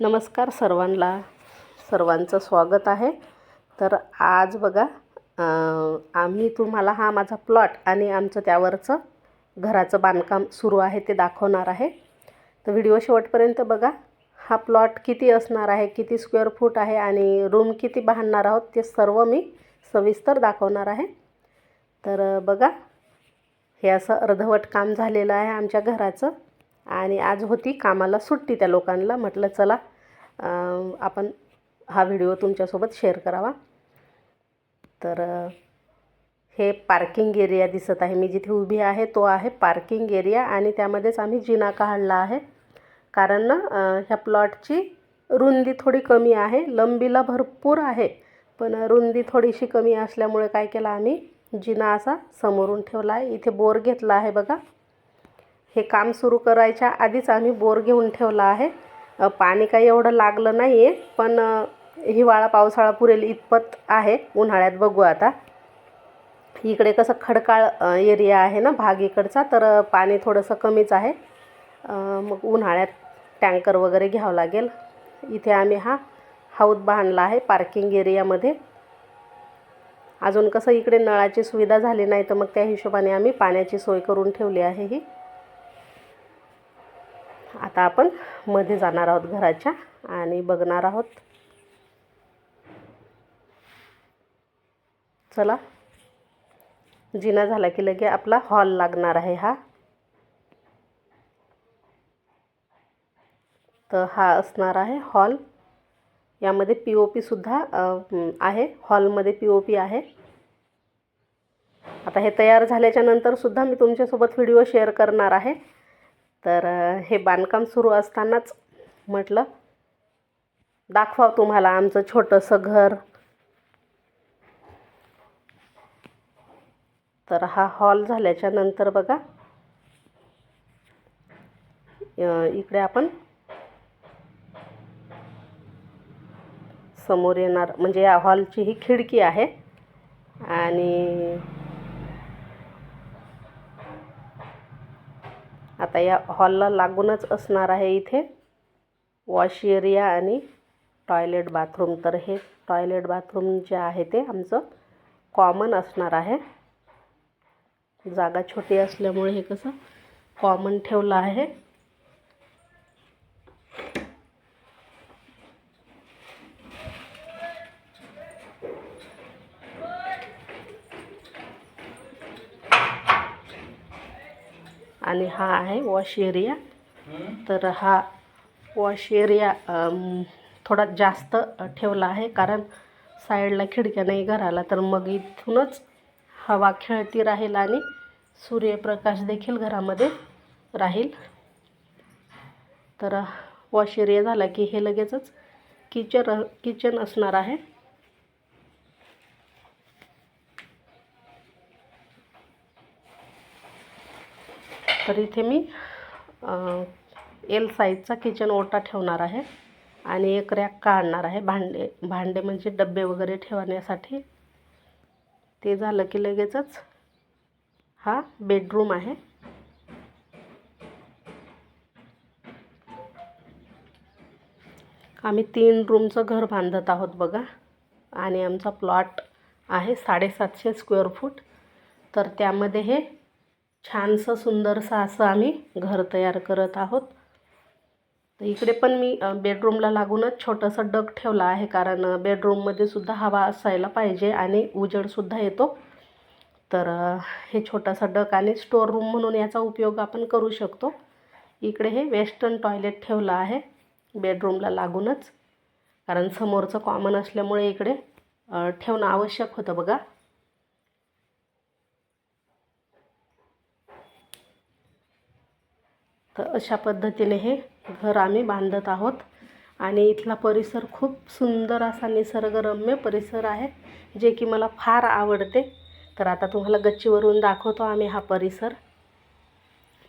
नमस्कार सर्वांना. सर्वांचं स्वागत आहे. तर आज बघा आम्ही तुम्हाला हा माझा प्लॉट आणि आमचं त्यावरचं घराचं बांधकाम सुरू आहे ते दाखवणार आहे. तर व्हिडिओ शेवटपर्यंत बघा हा प्लॉट किती असणार आहे किती स्क्वेअर फूट आहे आणि रूम किती बांधणार आहोत ते सर्व मी सविस्तर दाखवणार आहे. तर बघा हे असं अर्धवट काम झालेलं आहे आमच्या घराचं आणि आज होती कामाला सुट्टी त्या लोकांना. म्हटलं चला आपण हा व्हिडिओ तुमच्यासोबत शेअर करावा. तर हे पार्किंग एरिया दिसत आहे. मी जिथे उभी आहे तो आहे पार्किंग एरिया आणि त्यामध्येच आम्ही जिना काढला आहे. कारण ना ह्या प्लॉटची रुंदी थोडी कमी आहे. लंबीला भरपूर आहे. पण रुंदी थोडीशी कमी असल्यामुळे काय केलं आम्ही जिना असा समोरून ठेवला आहे. इथे बोर घेतला आहे बघा. हे काम सुरू करायच्या आधीच आम्ही बोर घेऊन ठेवला आहे. पाणी काही एवढं लागलं नाही आहे पण हिवाळा पावसाळा पुरेल इतपत आहे. उन्हाळ्यात बघू आता. इकडे कसं खडकाळ एरिया आहे ना भाग इकडचा तर पाणी थोडंसं कमीच आहे. मग उन्हाळ्यात टँकर वगैरे घ्यावं लागेल. इथे आम्ही हा हौद बांधला आहे पार्किंग एरियामध्ये अजून कसं इकडे नळाची सुविधा झाली नाही तर मग त्या हिशोबाने आम्ही पाण्याची सोय करून ठेवली आहे ही. आता आपण मध्ये जाणार आहोत घराच्या आणि बघणार आहोत. चला. जिना झाला की लगे आपला हॉल लागणार आहे हा. तर हा असणार आहे हॉल. यामध्ये पी ओ पीसुद्धा आहे. हॉलमध्ये पी ओ पी आहे. आता हे तयार झाल्याच्या नंतरसुद्धा मी तुमच्यासोबत व्हिडिओ शेअर करणार आहे. तर हे बांधकाम सुरू असतानाच म्हटलं दाखवा तुम्हाला आमचं छोटंसं घर. तर हा हॉल झाल्याच्यानंतर बघा इकडे आपण समोर येणार म्हणजे या हॉलची ही खिडकी आहे आणि आता या हॉलला लागूनच असणार आहे इथे. वॉश एरिया आणि टॉयलेट बाथरूम. तर हे टॉयलेट बाथरूम जे आहे ते आमचं कॉमन असणार आहे. जागा छोटी असल्यामुळे हे कसं कॉमन ठेवलं आहे. आणि हा आहे वॉश एरिया तर हा वॉश एरिया थोडा जास्त ठेवला आहे कारण साईडला खिडक्या नाही घराला. तर मग इथूनच हवा खेळती राहील आणि सूर्यप्रकाश देखील घरामध्ये राहील. तर वॉश एरिया झाला की हे लगेचच किचन किचन असणार आहे. तर इथे मी एल साईजचा किचन ओटा ठेवणार आहे आणि एक रॅक काढणार आहे. भांडे भांडे म्हणजे डबे वगैरे ठेवण्यासाठी. ते झालं की लगेचच हा बेडरूम आहे. आम्ही तीन रूमचं घर बांधत आहोत बघा. आणि आमचा प्लॉट आहे साडेसातशे स्क्वेअर फूट तर त्यामध्ये हे छानसं सुंदरसं असं आम्ही घर तयार करत आहोत. तर इकडे पण मी बेडरूमला लागूनच छोटंसं डग ठेवलं आहे कारण बेडरूममध्ये सुद्धा हवा असायला पाहिजे आणि उजेडसुद्धा येतो. तर हे छोटासा डग आणि स्टोर रूम म्हणून याचा उपयोग आपण करू शकतो. इकडे हे वेस्टर्न टॉयलेट ठेवलं आहे बेडरूमला लागूनच. कारण समोरचं कॉमन असल्यामुळे इकडे ठेवणं आवश्यक होतं बघा. तर अशा पद्धतीने हे घर आम्ही बांधत आहोत. आणि इथला परिसर खूप सुंदर असा निसर्गरम्य परिसर आहे जे की मला फार आवडते. तर आता तुम्हाला गच्चीवरून दाखवतो आम्ही हा परिसर.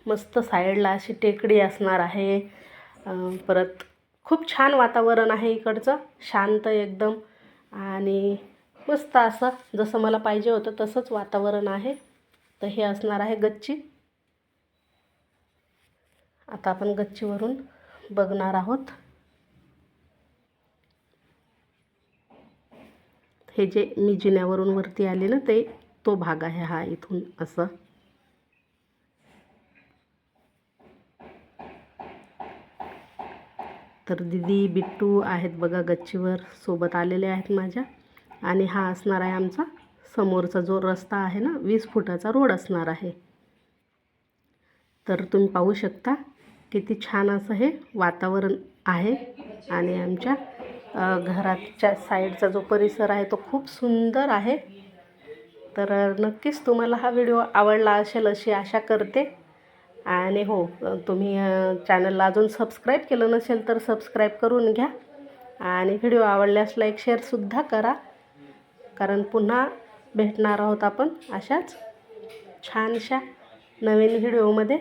मस्त साईडला अशी टेकडी असणार आहे. परत खूप छान वातावरण आहे इकडचं शांत एकदम. आणि मस्त असं जसं मला पाहिजे होतं तसंच वातावरण आहे. तर हे असणार आहे गच्ची. आता आपण गच्चीवरून बघणार आहोत. हे जे मी जिन्यावरून वरती आले ना ते तो भाग आहे हा इथून असं. तर दिदी बिट्टू आहेत बघा गच्चीवर सोबत आलेले आहेत माझ्या. आणि हा असणार आहे आमचा समोरचा जो रस्ता आहे ना वीस फुटाचा रोड असणार आहे. तर तुम्ही पाहू शकता किती छान असं हे वातावरण आहे. आणि आमच्या घराच्या साईडचा जो परिसर आहे तो खूप सुंदर आहे. तर नक्कीच तुम्हाला हा व्हिडिओ आवडला असेल अशी आशा करते. आणि हो तुम्ही चॅनलला अजून सबस्क्राईब केलं नसेल तर सबस्क्राईब करून घ्या. आणि व्हिडिओ आवडल्यास लाईक शेअरसुद्धा करा. कारण पुन्हा भेटणार आहोत आपण अशाच छानशा नवीन व्हिडिओमध्ये.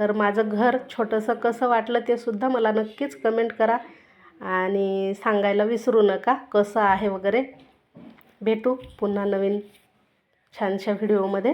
तर माझं घर छोटंसं कसं वाटलं ते सुद्धा मला नक्कीच कमेंट करा आणि सांगायला विसरू नका कसं आहे वगैरे. भेटू पुन्हा नवीन छानशा व्हिडिओमध्ये